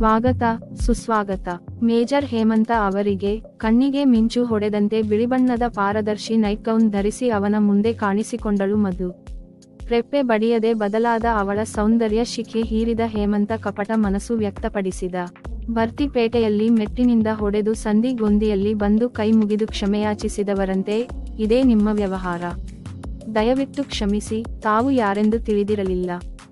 ಸ್ವಾಗತ, ಸುಸ್ವಾಗತ. ಮೇಜರ್ ಹೇಮಂತ ಅವರಿಗೆ ಕಣ್ಣಿಗೆ ಮಿಂಚು ಹೊಡೆದಂತೆ ಬಿಳಿಬಣ್ಣದ ಪಾರದರ್ಶಿ ನೈಕೌನ್ ಧರಿಸಿ ಅವನ ಮುಂದೆ ಕಾಣಿಸಿಕೊಂಡಳು ಮಧು. ರೆಪ್ಪೆ ಬಡಿಯದೆ ಬದಲಾದ ಅವಳ ಸೌಂದರ್ಯ ಶಿಖೆ ಹೀರಿದ ಹೇಮಂತ ಕಪಟ ಮನಸ್ಸು ವ್ಯಕ್ತಪಡಿಸಿದ. ಬರ್ತಿಪೇಟೆಯಲ್ಲಿ ಮೆಟ್ಟಿನಿಂದ ಹೊಡೆದು ಸಂದಿಗೊಂದಿಯಲ್ಲಿ ಬಂದು ಕೈ ಮುಗಿದು ಕ್ಷಮೆಯಾಚಿಸಿದವರಂತೆ ಇದೇ ನಿಮ್ಮ ವ್ಯವಹಾರ. ದಯವಿಟ್ಟು ಕ್ಷಮಿಸಿ, ತಾವು ಯಾರೆಂದು ತಿಳಿದಿರಲಿಲ್ಲ.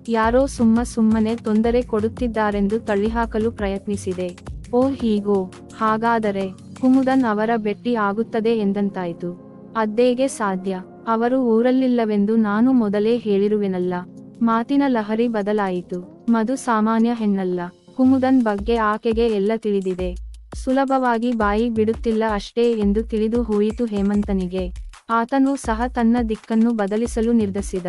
ಯಾರೋ ಸುಮ್ಮ ಸುಮ್ಮನೆ ತೊಂದರೆ ಕೊಡುತ್ತಿದ್ದಾರೆಂದು ತಳ್ಳಿಹಾಕಲು ಪ್ರಯತ್ನಿಸಿದೆ. ಓ ಹೀಗೋ, ಹಾಗಾದರೆ ಕುಮುದನ್ ಅವರ ಭೆಟ್ಟಿ ಆಗುತ್ತದೆ ಎಂದಂತಾಯಿತು. ಅದ್ದೇಗೆ ಸಾಧ್ಯ, ಅವರು ಊರಲ್ಲಿಲ್ಲವೆಂದು ನಾನು ಮೊದಲೇ ಹೇಳಿರುವೆನಲ್ಲ. ಮಾತಿನ ಲಹರಿ ಬದಲಾಯಿತು. ಮಧು ಸಾಮಾನ್ಯ ಹೆಣ್ಣಲ್ಲ. ಕುಮುದನ್ ಬಗ್ಗೆ ಆಕೆಗೆ ಎಲ್ಲ ತಿಳಿದಿದೆ. ಸುಲಭವಾಗಿ ಬಾಯಿ ಬಿಡುತ್ತಿಲ್ಲ ಅಷ್ಟೇ ಎಂದು ತಿಳಿದು ಹೋಯಿತು ಹೇಮಂತನಿಗೆ. ಆತನು ಸಹ ತನ್ನ ದಿಕ್ಕನ್ನು ಬದಲಿಸಲು ನಿರ್ಧರಿಸಿದ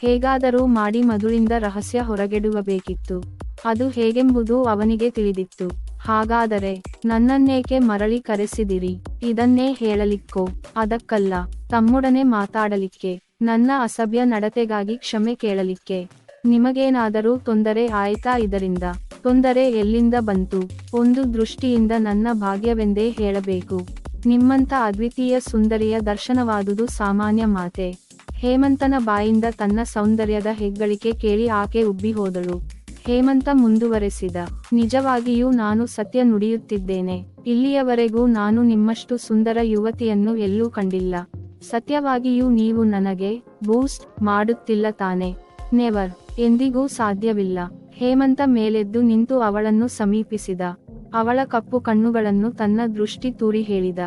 ಹೇಗಾದರೂ ಮಾಡಿ ಮಧುಳಿಂದ ರಹಸ್ಯ ಹೊರಗೆಡುವಬೇಕಿತ್ತು. ಅದು ಹೇಗೆಂಬುದು ಅವನಿಗೆ ತಿಳಿದಿತ್ತು. ಹಾಗಾದರೆ ನನ್ನನ್ನೇಕೆ ಮರಳಿ ಕರೆಸಿದಿರಿ? ಇದನ್ನೇ ಹೇಳಲಿಕ್ಕೋ? ಅದಕ್ಕಲ್ಲ. ತಮ್ಮೊಡನೆ ಮಾತಾಡಲಿಕ್ಕೆ, ನನ್ನ ಅಸಭ್ಯ ನಡತೆಗಾಗಿ ಕ್ಷಮೆ ಕೇಳಲಿಕ್ಕೆ. ನಿಮಗೇನಾದರೂ ತೊಂದರೆ ಆಯ್ತಾ ಇದರಿಂದ? ತೊಂದರೆ ಎಲ್ಲಿಂದ ಬಂತು? ಒಂದು ದೃಷ್ಟಿಯಿಂದ ನನ್ನ ಭಾಗ್ಯವೆಂದೇ ಹೇಳಬೇಕು. ನಿಮ್ಮಂತ ಅದ್ವಿತೀಯ ಸುಂದರಿಯ ದರ್ಶನವಾದುದು ಸಾಮಾನ್ಯ ಮಾತೆ. ಹೇಮಂತನ ಬಾಯಿಂದ ತನ್ನ ಸೌಂದರ್ಯದ ಹೆಗ್ಗಳಿಕೆ ಕೇಳಿ ಆಕೆ ಉಬ್ಬಿ ಹೋದಳು. ಹೇಮಂತ ಮುಂದುವರೆಸಿದ, ನಿಜವಾಗಿಯೂ ನಾನು ಸತ್ಯ ನುಡಿಯುತ್ತಿದ್ದೇನೆ. ಇಲ್ಲಿಯವರೆಗೂ ನಾನು ನಿಮ್ಮಷ್ಟು ಸುಂದರ ಯುವತಿಯನ್ನು ಎಲ್ಲೂ ಕಂಡಿಲ್ಲ. ಸತ್ಯವಾಗಿಯೂ ನೀವು ನನಗೆ ಬೂಸ್ಟ್ ಮಾಡುತ್ತಿಲ್ಲ ತಾನೆ. ನೆವರ್, ಎಂದಿಗೂ ಸಾಧ್ಯವಿಲ್ಲ. ಹೇಮಂತ ಮೇಲೆದ್ದು ನಿಂತು ಅವಳನ್ನು ಸಮೀಪಿಸಿದ. ಅವಳ ಕಪ್ಪು ಕಣ್ಣುಗಳನ್ನು ತನ್ನ ದೃಷ್ಟಿ ತೂರಿ ಹೇಳಿದ.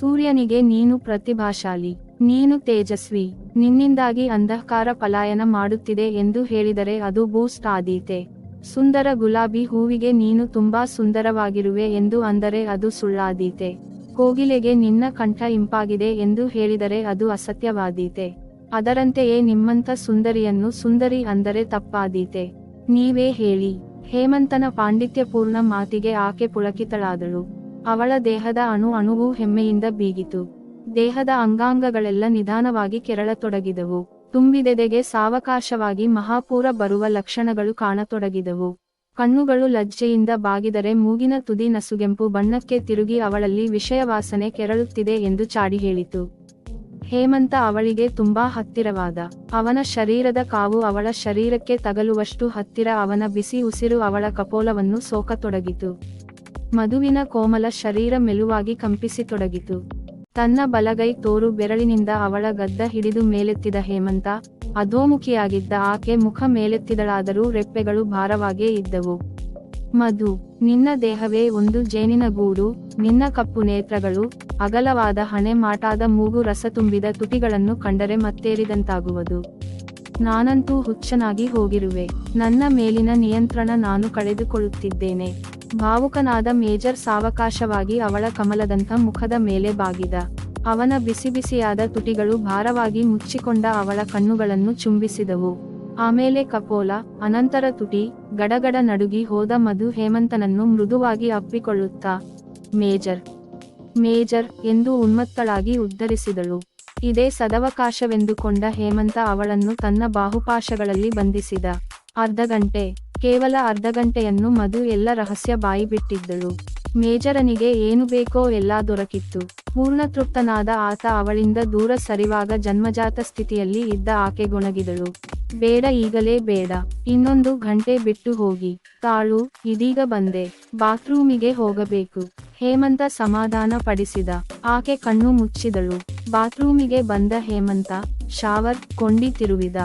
ಸೂರ್ಯನಿಗೆ ನೀನು ಪ್ರತಿಭಾಶಾಲಿ, ನೀನು ತೇಜಸ್ವಿ. ನಿನ್ನಿಂದಾಗಿ ಅಂಧಕಾರ ಪಲಾಯನ ಮಾಡುತ್ತಿದೆ ಎಂದು ಹೇಳಿದರೆ ಅದು ಬೂಸ್ಟ್ ಆದೀತೆ. ಸುಂದರ ಗುಲಾಬಿ ಹೂವಿಗೆ ನೀನು ತುಂಬಾ ಸುಂದರವಾಗಿರುವೆ ಎಂದು ಅಂದರೆ ಅದು ಸುಳ್ಳಾದೀತೆ. ಕೋಗಿಲೆಗೆ ನಿನ್ನ ಕಂಠ ಇಂಪಾಗಿದೆ ಎಂದು ಹೇಳಿದರೆ ಅದು ಅಸತ್ಯವಾದೀತೆ. ಅದರಂತೆಯೇ ನಿಮ್ಮಂಥ ಸುಂದರಿಯನ್ನು ಸುಂದರಿ ಅಂದರೆ ತಪ್ಪಾದೀತೆ. ನೀವೇ ಹೇಳಿ, ಹೇಮಂತನ ಪಾಂಡಿತ್ಯಪೂರ್ಣ ಮಾತಿಗೆ ಆಕೆ ಪುಳಕಿತಳಾದಳು. ಅವಳ ದೇಹದ ಅಣು ಅಣುವು ಹೆಮ್ಮೆಯಿಂದ ಬೀಗಿತು. ದೇಹದ ಅಂಗಾಂಗಗಳೆಲ್ಲ ನಿಧಾನವಾಗಿ ಕೆರಳತೊಡಗಿದವು. ತುಂಬಿದೆದೆಗೆ ಸಾವಕಾಶವಾಗಿ ಮಹಾಪೂರ ಬರುವ ಲಕ್ಷಣಗಳು ಕಾಣತೊಡಗಿದವು. ಕಣ್ಣುಗಳು ಲಜ್ಜೆಯಿಂದ ಬಾಗಿದರೆ ಮೂಗಿನ ತುದಿ ನಸುಗೆಂಪು ಬಣ್ಣಕ್ಕೆ ತಿರುಗಿ ಅವಳಲ್ಲಿ ವಿಷಯವಾಸನೆ ಕೆರಳುತ್ತಿದೆ ಎಂದು ಚಾಡಿ ಹೇಳಿತು. ಹೇಮಂತ ಅವಳಿಗೆ ತುಂಬಾ ಹತ್ತಿರವಾದ. ಅವನ ಶರೀರದ ಕಾವು ಅವಳ ಶರೀರಕ್ಕೆ ತಗಲುವಷ್ಟು ಹತ್ತಿರ ಅವನ ಬಿಸಿ ಉಸಿರು ಅವಳ ಕಪೋಲವನ್ನು ಸೋಕತೊಡಗಿತು. ಮಧುವಿನ ಕೋಮಲ ಶರೀರ ಮೆಲುವಾಗಿ ಕಂಪಿಸಿತೊಡಗಿತು. ತನ್ನ ಬಲಗೈ ತೋರು ಬೆರಳಿನಿಂದ ಅವಳ ಗದ್ದ ಹಿಡಿದು ಮೇಲೆತ್ತಿದ ಹೇಮಂತ, ಅಧೋಮುಖಿಯಾಗಿದ್ದ ಆಕೆ ಮುಖ ಮೇಲೆತ್ತಿದಳಾದರೂ ರೆಪ್ಪೆಗಳು ಭಾರವಾಗೇ ಇದ್ದವು. ಮಧು, ನಿನ್ನ ದೇಹವೇ ಒಂದು ಜೇನಿನ ಗೂಡು, ನಿನ್ನ ಕಪ್ಪು ನೇತ್ರಗಳು, ಅಗಲವಾದ ಹಣೆ ಮಾಟಾದ ಮೂಗು ರಸ ತುಂಬಿದ ತುಟಿಗಳನ್ನು ಕಂಡರೆ ಮತ್ತೇರಿದಂತಾಗುವುದು. ನಾನಂತೂ ಹುಚ್ಚನಾಗಿ ಹೋಗಿರುವೆ, ನನ್ನ ಮೇಲಿನ ನಿಯಂತ್ರಣ ನಾನು ಕಳೆದುಕೊಳ್ಳುತ್ತಿದ್ದೇನೆ. ಭಾವುಕನಾದ ಮೇಜರ್ ಸಾವಕಾಶವಾಗಿ ಅವಳ ಕಮಲದಂಥ ಮುಖದ ಮೇಲೆ ಬಾಗಿದ. ಅವನ ಬಿಸಿ ಬಿಸಿಯಾದ ತುಟಿಗಳು ಭಾರವಾಗಿ ಮುಚ್ಚಿಕೊಂಡ ಅವಳ ಕಣ್ಣುಗಳನ್ನು ಚುಂಬಿಸಿದವು. ಆಮೇಲೆ ಕಪೋಲ, ಅನಂತರ ತುಟಿ, ಗಡಗಡ ನಡುಗಿ ಹೋದ ಮಧು ಹೇಮಂತನನ್ನು ಮೃದುವಾಗಿ ಅಪ್ಪಿಕೊಳ್ಳುತ್ತಾ ಮೇಜರ್ ಮೇಜರ್ ಎಂದು ಉನ್ಮತ್ತಳಾಗಿ ಉದ್ಧರಿಸಿದಳು. ಇದೇ ಸದವಕಾಶವೆಂದುಕೊಂಡ ಹೇಮಂತ ಅವಳನ್ನು ತನ್ನ ಬಾಹುಪಾಶಗಳಲ್ಲಿ ಬಂಧಿಸಿದ. ಅರ್ಧ ಗಂಟೆ. ಕೇವಲ ಅರ್ಧ ಗಂಟೆಯನ್ನು ಮಧು ಎಲ್ಲ ರಹಸ್ಯ ಬಾಯಿ ಬಿಟ್ಟಿದ್ದಳು. ಮೇಜರನಿಗೆ ಏನು ಬೇಕೋ ಎಲ್ಲ ದೊರಕಿತ್ತು. ಪೂರ್ಣ ತೃಪ್ತನಾದ ಆತ ಅವಳಿಂದ ದೂರ ಸರಿವಾಗ ಜನ್ಮಜಾತ ಸ್ಥಿತಿಯಲ್ಲಿ ಇದ್ದ ಆಕೆ ಗೊಣಗಿದಳು ಬೇಡ, ಈಗಲೇ ಬೇಡ. ಇನ್ನೊಂದು ಗಂಟೆ ಬಿಟ್ಟು ಹೋಗಿ. ತಾಳು, ಇದೀಗ ಬಂದೆ. ಬಾತ್ರೂಮಿಗೆ ಹೋಗಬೇಕು. ಹೇಮಂತ ಸಮಾಧಾನ ಪಡಿಸಿದ. ಆಕೆ ಕಣ್ಣು ಮುಚ್ಚಿದಳು. ಬಾತ್ರೂಮಿಗೆ ಬಂದ ಹೇಮಂತ, ಶಾವರ್, ಕೊಂಡಿ ತಿರುವಿದ.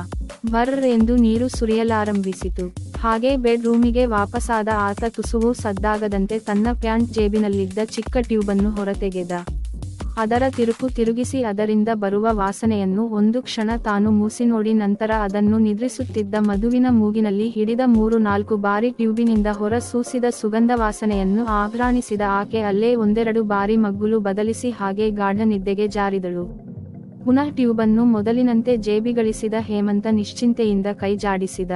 ಬರ್ರ್ ಎಂದು ನೀರು ಸುರಿಯಲಾರಂಭಿಸಿತು. ಹಾಗೆ ಬೆಡ್ರೂಮಿಗೆ ವಾಪಸಾದ ಆತ ತುಸುವು ಸದ್ದಾಗದಂತೆ ತನ್ನ ಪ್ಯಾಂಟ್ ಜೇಬಿನಲ್ಲಿದ್ದ ಚಿಕ್ಕ ಟ್ಯೂಬನ್ನು ಹೊರತೆಗೆದ. ಅದರ ತಿರುಕು ತಿರುಗಿಸಿ ಅದರಿಂದ ಬರುವ ವಾಸನೆಯನ್ನು ಒಂದು ಕ್ಷಣ ತಾನು ಮೂಸಿ ನೋಡಿ ನಂತರ ಅದನ್ನು ನಿದ್ರಿಸುತ್ತಿದ್ದ ಮಧುವಿನ ಮೂಗಿನಲ್ಲಿ ಹಿಡಿದ ಮೂರು ನಾಲ್ಕು ಬಾರಿ ಟ್ಯೂಬಿನಿಂದ ಹೊರ ಸೂಸಿದ ಸುಗಂಧ ವಾಸನೆಯನ್ನು ಆಘ್ರಾಣಿಸಿದ ಆಕೆ ಅಲ್ಲೇ ಒಂದೆರಡು ಬಾರಿ ಮಗ್ಗುಲು ಬದಲಿಸಿ ಹಾಗೆ ಗಾಢ ನಿದ್ದೆಗೆ ಜಾರಿದಳು. ಪುನಃ ಟ್ಯೂಬನ್ನು ಮೊದಲಿನಂತೆ ಜೇಬಿಗಳಿಸಿದ ಹೇಮಂತ ನಿಶ್ಚಿಂತೆಯಿಂದ ಕೈಜಾಡಿಸಿದ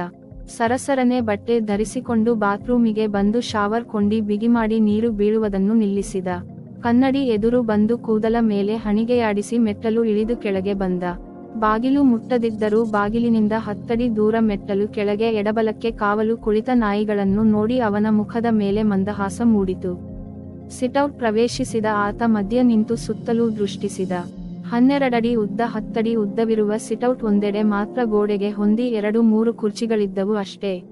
ಸರಸರನೆ ಬಟ್ಟೆ ಧರಿಸಿಕೊಂಡು ಬಾತ್ರೂಮಿಗೆ ಬಂದು ಶಾವರ್ ಕೊಂಡಿ ಬಿಗಿಮಾಡಿ ನೀರು ಬೀಳುವುದನ್ನು ನಿಲ್ಲಿಸಿದ. ಕನ್ನಡಿ ಎದುರು ಬಂದು ಕೂದಲ ಮೇಲೆ ಹಣಿಗೆಯಾಡಿಸಿ ಮೆಟ್ಟಲು ಇಳಿದು ಕೆಳಗೆ ಬಂದ. ಬಾಗಿಲು ಮುಟ್ಟದಿದ್ದರೂ ಬಾಗಿಲಿನಿಂದ ಹತ್ತಡಿ ದೂರ ಮೆಟ್ಟಲು ಕೆಳಗೆ ಎಡಬಲಕ್ಕೆ ಕಾವಲು ಕುಳಿತ ನಾಯಿಗಳನ್ನು ನೋಡಿ ಅವನ ಮುಖದ ಮೇಲೆ ಮಂದಹಾಸ ಮೂಡಿತು. ಸಿಟೌಟ್ ಪ್ರವೇಶಿಸಿದ ಆತ ಮಧ್ಯ ನಿಂತು ಸುತ್ತಲೂ ದೃಷ್ಟಿಸಿದ. ಹನ್ನೆರಡಡಿ ಉದ್ದ ಹತ್ತಡಿ ಉದ್ದವಿರುವ ಸಿಟೌಟ್ ಒಂದೆಡೆ ಮಾತ್ರ ಗೋಡೆಗೆ ಹೊಂದಿ ಎರಡು ಮೂರು ಕುರ್ಚಿಗಳಿದ್ದವು ಅಷ್ಟೇ.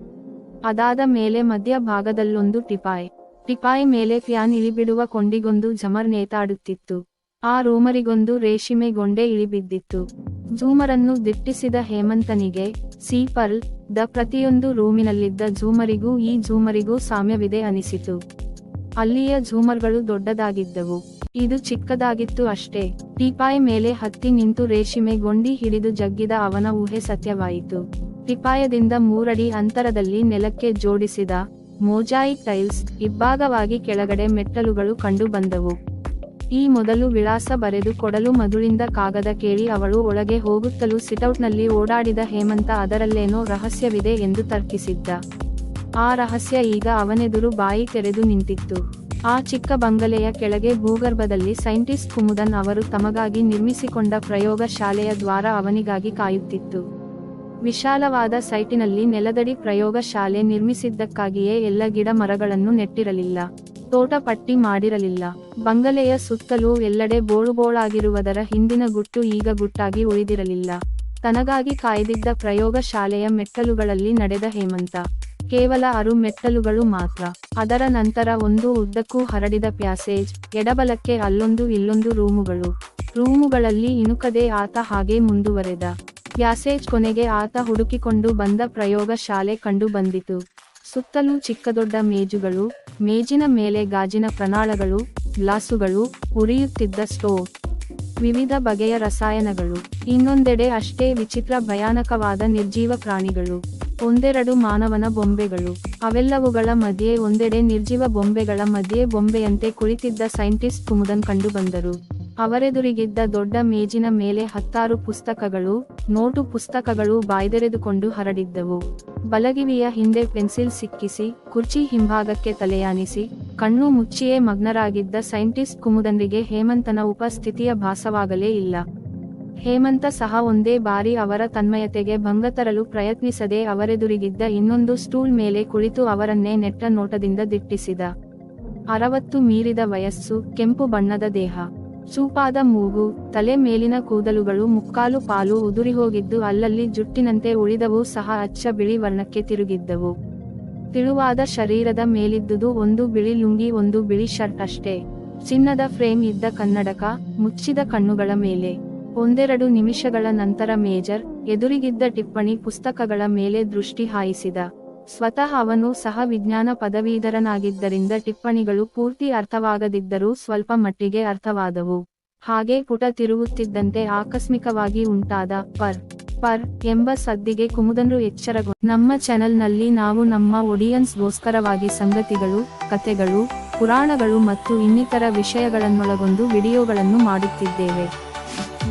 ಅದಾದ ಮೇಲೆ ಮಧ್ಯ ಭಾಗದಲ್ಲೊಂದು ಟಿಪಾಯ್. ಟಿಪಾಯ್ ಮೇಲೆ ಫ್ಯಾನ್ ಇಳಿಬಿಡುವ ಕೊಂಡಿಗೊಂದು ಜಮರ್ ನೇತಾಡುತ್ತಿತ್ತು. ಆ ರೂಮರಿಗೊಂದು ರೇಷ್ಮೆ ಗೊಂಡೆ ಇಳಿಬಿದ್ದಿತ್ತು. ಝೂಮರನ್ನು ದಿಟ್ಟಿಸಿದ ಹೇಮಂತನಿಗೆ ಸೀಪರ್ಲ್ ದ ಪ್ರತಿಯೊಂದು ರೂಮಿನಲ್ಲಿದ್ದ ಝೂಮರಿಗೂ ಈ ಝೂಮರಿಗೂ ಸಾಮ್ಯವಿದೆ ಅನಿಸಿತು. ಅಲ್ಲಿಯ ಝೂಮರ್ಗಳು ದೊಡ್ಡದಾಗಿದ್ದವು. ಇದು ಚಿಕ್ಕದಾಗಿತ್ತು ಅಷ್ಟೇ. ಟಿಪಾಯ್ ಮೇಲೆ ಹತ್ತಿ ನಿಂತು ರೇಷ್ಮೆ ಗೊಂಡಿ ಹಿಡಿದು ಜಗ್ಗಿದ ಅವನ ಊಹೆ ಸತ್ಯವಾಯಿತು. ಟಿಪಾಯದಿಂದ ಮೂರಡಿ ಅಂತರದಲ್ಲಿ ನೆಲಕ್ಕೆ ಜೋಡಿಸಿದ ಮೋಜಾಯಿಕ್ ಟೈಲ್ಸ್ ಇಬ್ಬಾಗವಾಗಿ ಕೆಳಗಡೆ ಮೆಟ್ಟಲುಗಳು ಕಂಡು ಬಂದವು. ಈ ಮೊದಲು ವಿಳಾಸ ಬರೆದು ಕೊಡಲು ಮಧುಳಿಂದ ಕಾಗದ ಕೇಳಿ ಅವಳು ಒಳಗೆ ಹೋಗುತ್ತಲೂ ಸಿಟೌಟ್ನಲ್ಲಿ ಓಡಾಡಿದ ಹೇಮಂತ ಅದರಲ್ಲೇನೋ ರಹಸ್ಯವಿದೆ ಎಂದು ತರ್ಕಿಸಿದ್ದ. ಆ ರಹಸ್ಯ ಈಗ ಅವನೆದುರು ಬಾಯಿ ತೆರೆದು ನಿಂತಿತ್ತು. ಆ ಚಿಕ್ಕ ಬಂಗಲೆಯ ಕೆಳಗೆ ಭೂಗರ್ಭದಲ್ಲಿ ಸೈಂಟಿಸ್ಟ್ ಕುಮುದನ್ ಅವರು ತಮಗಾಗಿ ನಿರ್ಮಿಸಿಕೊಂಡ ಪ್ರಯೋಗ ಶಾಲೆಯ ದ್ವಾರ ಅವನಿಗಾಗಿ ಕಾಯುತ್ತಿತ್ತು. ವಿಶಾಲವಾದ ಸೈಟಿನಲ್ಲಿ ನೆಲದಡಿ ಪ್ರಯೋಗ ಶಾಲೆ ನಿರ್ಮಿಸಿದ್ದಕ್ಕಾಗಿಯೇ ಎಲ್ಲ ಗಿಡ ಮರಗಳನ್ನು ನೆಟ್ಟಿರಲಿಲ್ಲ. ತೋಟ ಪಟ್ಟಿ ಮಾಡಿರಲಿಲ್ಲ. ಬಂಗಲೆಯ ಸುತ್ತಲೂ ಎಲ್ಲೆಡೆ ಬೋಳುಬೋಳಾಗಿರುವುದರ ಹಿಂದಿನ ಗುಟ್ಟು ಈಗ ಗುಟ್ಟಾಗಿ ಉಳಿದಿರಲಿಲ್ಲ. ತನಗಾಗಿ ಕಾಯ್ದಿದ್ದ ಪ್ರಯೋಗ ಶಾಲೆಯ ಮೆಟ್ಟಲುಗಳಲ್ಲಿ ನಡೆದ ಹೇಮಂತ. ಕೇವಲ ಅರು ಮೆಟ್ಟಲುಗಳು ಮಾತ್ರ. ಅದರ ನಂತರ ಒಂದು ಉದ್ದಕ್ಕೂ ಹರಡಿದ ಪ್ಯಾಸೇಜ್, ಎಡಬಲಕ್ಕೆ ಅಲ್ಲೊಂದು ಇಲ್ಲೊಂದು ರೂಮುಗಳು. ರೂಮುಗಳಲ್ಲಿ ಇಣುಕದೆ ಆತ ಹಾಗೆ ಮುಂದುವರೆದ. ಪ್ಯಾಸೇಜ್ ಕೊನೆಗೆ ಆತ ಹುಡುಕಿಕೊಂಡು ಬಂದ ಪ್ರಯೋಗ ಶಾಲೆ ಕಂಡು ಬಂದಿತು. ಸುತ್ತಲೂ ಚಿಕ್ಕದೊಡ್ಡ ಮೇಜುಗಳು, ಮೇಜಿನ ಮೇಲೆ ಗಾಜಿನ ಪ್ರಣಾಳಗಳು, ಗ್ಲಾಸುಗಳು, ಉರಿಯುತ್ತಿದ್ದ ಸ್ಟೋವ್, ವಿವಿಧ ಬಗೆಯ ರಸಾಯನಗಳು. ಇನ್ನೊಂದೆಡೆ ಅಷ್ಟೇ ವಿಚಿತ್ರ ಭಯಾನಕವಾದ ನಿರ್ಜೀವ ಪ್ರಾಣಿಗಳು. ಒಂದೆರಡು ಮಾನವನ ಬೊಂಬೆಗಳು. ಅವೆಲ್ಲವುಗಳ ಮಧ್ಯೆ ಒಂದೆಡೆ ನಿರ್ಜೀವ ಬೊಂಬೆಗಳ ಮಧ್ಯೆ ಬೊಂಬೆಯಂತೆ ಕುಳಿತಿದ್ದ ಸೈಂಟಿಸ್ಟ್ ಕುಮುದನ್ ಕಂಡುಬಂದರು. ಅವರೆದುರಿಗಿದ್ದ ದೊಡ್ಡ ಮೇಜಿನ ಮೇಲೆ ಹತ್ತಾರು ಪುಸ್ತಕಗಳು, ನೋಟು ಪುಸ್ತಕಗಳು ಬಾಯ್ದೆರೆದುಕೊಂಡು ಹರಡಿದ್ದವು. ಬಲಗಿವಿಯ ಹಿಂದೆ ಪೆನ್ಸಿಲ್ ಸಿಕ್ಕಿಸಿ, ಕುರ್ಚಿ ಹಿಂಭಾಗಕ್ಕೆ ತಲೆಯಾನಿಸಿ, ಕಣ್ಣು ಮುಚ್ಚಿಯೇ ಮಗ್ನರಾಗಿದ್ದ ಸೈಂಟಿಸ್ಟ್ ಕುಮುದನ್ರಿಗೆ ಹೇಮಂತನ ಉಪಸ್ಥಿತಿಯ ಭಾಸವಾಗಲೇ ಇಲ್ಲ. ಹೇಮಂತ ಸಹ ಒಂದೇ ಬಾರಿ ಅವರ ತನ್ಮಯತೆಗೆ ಭಂಗ ತರಲು ಪ್ರಯತ್ನಿಸದೆ ಅವರೆದುರಿಗಿದ್ದ ಇನ್ನೊಂದು ಸ್ಟೂಲ್ ಮೇಲೆ ಕುಳಿತು ಅವರನ್ನೇ ನೆಟ್ಟ ನೋಟದಿಂದ ದಿಟ್ಟಿಸಿದ. ಅರವತ್ತು ಮೀರಿದ ವಯಸ್ಸು, ಕೆಂಪು ಬಣ್ಣದ ದೇಹ ಚೂಪಾದ ಮೂಗು, ತಲೆ ಮೇಲಿನ ಕೂದಲುಗಳು ಮುಕ್ಕಾಲು ಪಾಲು ಉದುರಿಹೋಗಿದ್ದು ಅಲ್ಲಲ್ಲಿ ಜುಟ್ಟಿನಂತೆ ಉಳಿದವು ಸಹ ಅಚ್ಚ ಬಿಳಿ ವರ್ಣಕ್ಕೆ ತಿರುಗಿದ್ದವು. ತಿಳುವಾದ ಶರೀರದ ಮೇಲಿದ್ದುದು ಒಂದು ಬಿಳಿ ಲುಂಗಿ, ಒಂದು ಬಿಳಿ ಶರ್ಟ್ ಅಷ್ಟೇ. ಚಿನ್ನದ ಫ್ರೇಮ್ ಇದ್ದ ಕನ್ನಡಕ, ಮುಚ್ಚಿದ ಕಣ್ಣುಗಳ ಮೇಲೆ. ಒಂದೆರಡು ನಿಮಿಷಗಳ ನಂತರ ಮೇಜರ್ ಎದುರಿಗಿದ್ದ ಟಿಪ್ಪಣಿ ಪುಸ್ತಕಗಳ ಮೇಲೆ ದೃಷ್ಟಿ ಹಾಯಿಸಿದ. ಸ್ವತಃ ಅವನು ಸಹ ವಿಜ್ಞಾನ ಪದವೀಧರನಾಗಿದ್ದರಿಂದ ಟಿಪ್ಪಣಿಗಳು ಪೂರ್ತಿ ಅರ್ಥವಾಗದಿದ್ದರೂ ಸ್ವಲ್ಪ ಮಟ್ಟಿಗೆ ಅರ್ಥವಾದವು. ಹಾಗೆ ಪುಟ ತಿರುಗುತ್ತಿದ್ದಂತೆ ಆಕಸ್ಮಿಕವಾಗಿ ಉಂಟಾದ ಪರ್ ಪರ್ ಎಂಬ ಸದ್ದಿಗೆ ಕುಮುದನ್ರು ಎಚ್ಚರಗೊ ನಮ್ಮ ಚಾನೆಲ್ನಲ್ಲಿ ನಾವು ನಮ್ಮ ಒಡಿಯನ್ಸ್ಗೋಸ್ಕರವಾಗಿ ಸಂಗತಿಗಳು, ಕಥೆಗಳು, ಪುರಾಣಗಳು ಮತ್ತು ಇನ್ನಿತರ ವಿಷಯಗಳನ್ನೊಳಗೊಂಡು ವಿಡಿಯೋಗಳನ್ನು ಮಾಡುತ್ತಿದ್ದೇವೆ.